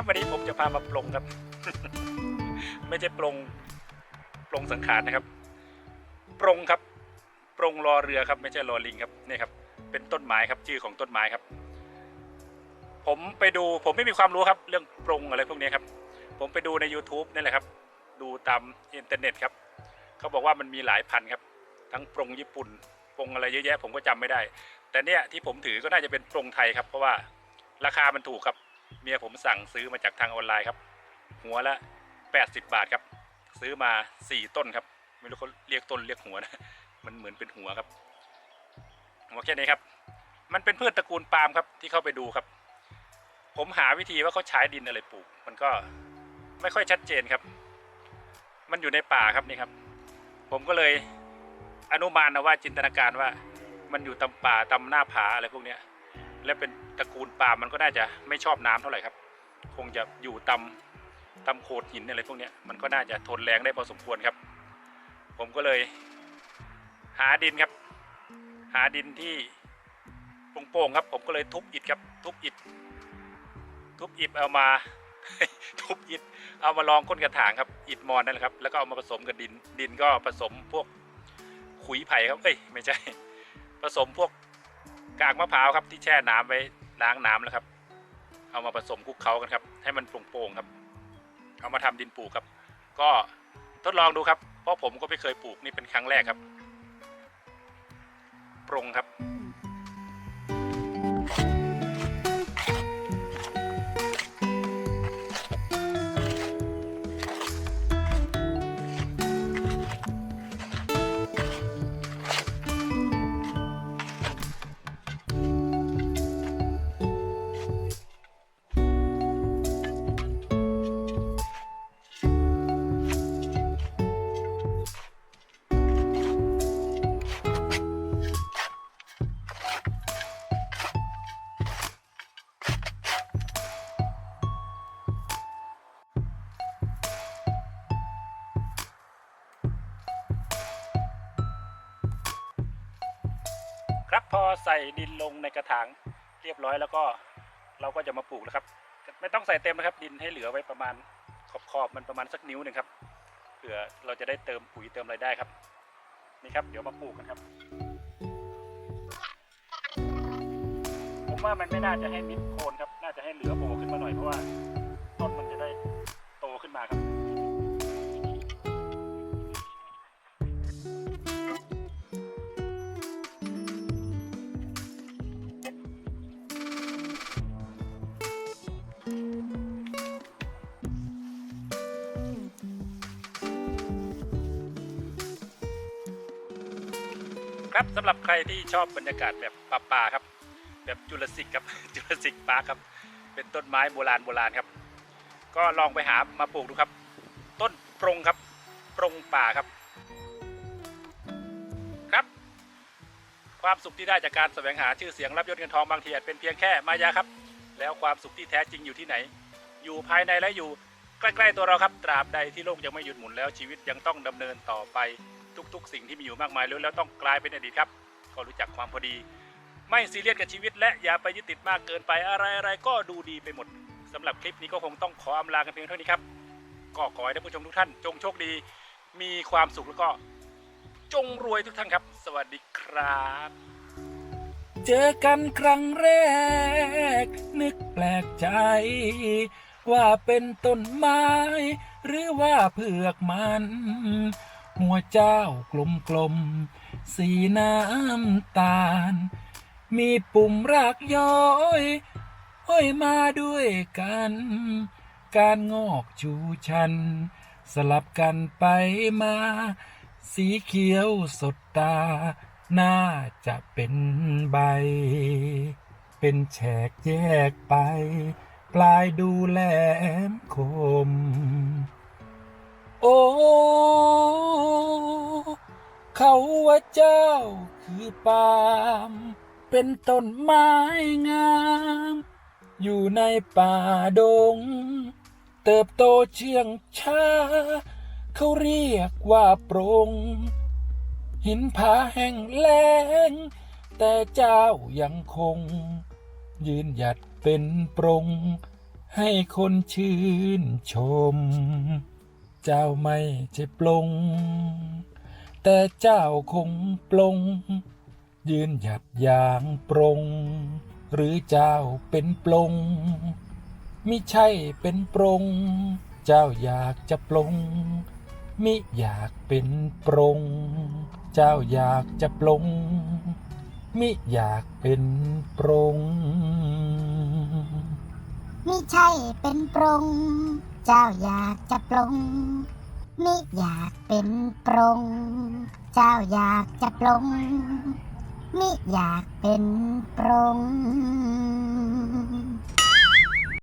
ครับ วันนี้ผมจะพามาปลงครับ ไม่ใช่ปลงปลงสังขารนะครับ ปรงครับ ปรงรอเรือครับ ไม่ใช่รอลิงครับนี่ครับ เป็นต้นไม้ครับชื่อของต้นไม้ครับ ผมไปดูผมไม่มีความรู้ครับ เรื่องปรงอะไรพวกนี้ครับ ผมไปดูใน YouTube นี่แหละครับ ดูตามอินเทอร์เน็ตครับเขาบอกว่ามันมีหลายพันครับ ทั้งปรงญี่ปุ่นปรงอะไรเยอะแยะผมก็จำไม่ได้ แต่เนี่ยที่ผมถือก็น่าจะเป็นปรงไทยครับ เพราะว่าราคามันถูกครับ เมียผมสั่งซื้อมาจากทางออนไลน์ครับ หัวละ 80 บาทครับ ซื้อมา 4 ต้นครับ ไม่รู้เขาเรียกต้นเรียกหัวนะ มันเหมือนเป็นหัวครับ หัวแค่นี้ครับ มันเป็นพืชตระกูลปาล์มครับที่เข้าไปดูครับ ผมหาวิธีว่าเขาใช้ดินอะไรปลูก มันก็ไม่ค่อยชัดเจนครับ มันอยู่ในป่าครับนี่ครับ ผมก็เลยอนุมานนะว่าจินตนาการว่า มันอยู่ตำป่าตำหน้าผาอะไรพวกเนี้ย และเป็นตระกูลปาล์มมันก็น่าจะไม่ชอบน้ำเท่าไหร่ครับ คงจะอยู่ตำตำโขดหินอะไรพวกนี้มันก็น่าจะทนแรงได้พอสมควรครับ ผมก็เลยหาดินครับ หาดินที่โปร่งๆครับ ผมก็เลยทุบอิฐครับ ทุบอิฐทุบอิฐเอามา ทุบอิฐเอามาลองก้นกระถางครับอิฐมอนนั่นแหละครับ แล้วก็เอามาผสมกับดินดินก็ผสมพวกขุยไผ่ครับเอ้ยไม่ใช่ ผสมพวก กากมะพร้าวครับที่แช่น้ำไว้ล้างน้ำแล้วครับ เอามาผสมคลุกเคล้ากันครับ ให้มันโปร่งๆครับ เอามาทำดินปลูกครับ ก็ทดลองดูครับ เพราะผมก็ไม่เคยปลูกนี่เป็นครั้งแรกครับ ปรงครับ ใส่ดินลงในกระถางเรียบร้อยแล้วก็เราก็จะมาปลูกแล้วครับ ไม่ต้องใส่เต็มนะครับ ดินให้เหลือไว้ประมาณขอบขอบมันประมาณสักนิ้วหนึ่งครับเผื่อเราจะได้เติมปุ๋ยเติมอะไรได้ครับ นี่ครับ เดี๋ยวมาปลูกกันครับ ผมว่ามันไม่น่าจะให้มิดโคนครับ น่าจะให้เหลือโบขึ้นมาหน่อยเพราะว่า ครับสำหรับใครที่ชอบบรรยากาศแบบป่าๆครับ แบบจุลศิกครับจุลศิกปาร์คครับ เป็นต้นไม้โบราณโบราณครับ ก็ลองไปหามาปลูกดูครับ ต้นปรงครับปรงป่าครับ ครับ ความสุขที่ได้จากการแสวงหาชื่อเสียงรับยศเงินทองบางทีอาจเป็นเพียงแค่มายาครับ แล้วความสุขที่แท้จริงอยู่ที่ไหน อยู่ภายในและอยู่ใกล้ๆตัวเราครับ ตราบใดที่โลกยังไม่หยุดหมุนแล้วชีวิตยังต้องดำเนินต่อไป ทุก ๆ สิ่งที่มีอยู่มากมายแล้วแล้วต้องกลายเป็นอดีตครับก็รู้จักความพอดี ไม่ซีเรียสกับชีวิต และอย่าไปยึดติดมากเกินไปอะไรอะไรก็ดูดีไปหมดสำหรับคลิปนี้ก็คงต้องขออำลากันเพียงเท่านี้ครับก็ขอให้ท่านผู้ชมทุกท่านจงโชคดี มีความสุขแล้วก็จงรวยทุกท่านครับ สวัสดีครับ เจอกันครั้งแรก นึกแปลกใจ ว่าเป็นต้นไม้ หรือว่าเผือกมัน หัวเจ้ากลมกลม สีน้ำตาล มีปุ่มรากย้อยห้อยมาด้วยกัน การงอกชูชัน สลับกันไปมา สีเขียวสดตา น่าจะเป็นใบ เป็นแฉกแยกไป ปลายดูแหลมคม โอ้ เขาว่าเจ้าคือปาล์มเป็นต้นไม้งาม อยู่ในป่าดง เติบโตเชื่องช้า เขาเรียกว่าปรงหินผาแห่งแล้งแต่เจ้ายังคง ยืนหยัดเป็นปรง ให้คนชื่นชม เจ้าไม่ใช่ปลง แต่เจ้าคงปลง ยืนหยัดอย่างปรงหรือเจ้าเป็นปลงมิใช่เป็นปรงเจ้าอยากจะปลงมิอยากเป็นปรงเจ้าอยากจะปลงมิอยากเป็นปรงมิใช่เป็นปรง เจ้าอยากจะปรงมิอยากเป็นปรงเจ้าอยากจะปรงมิอยากเป็นปรง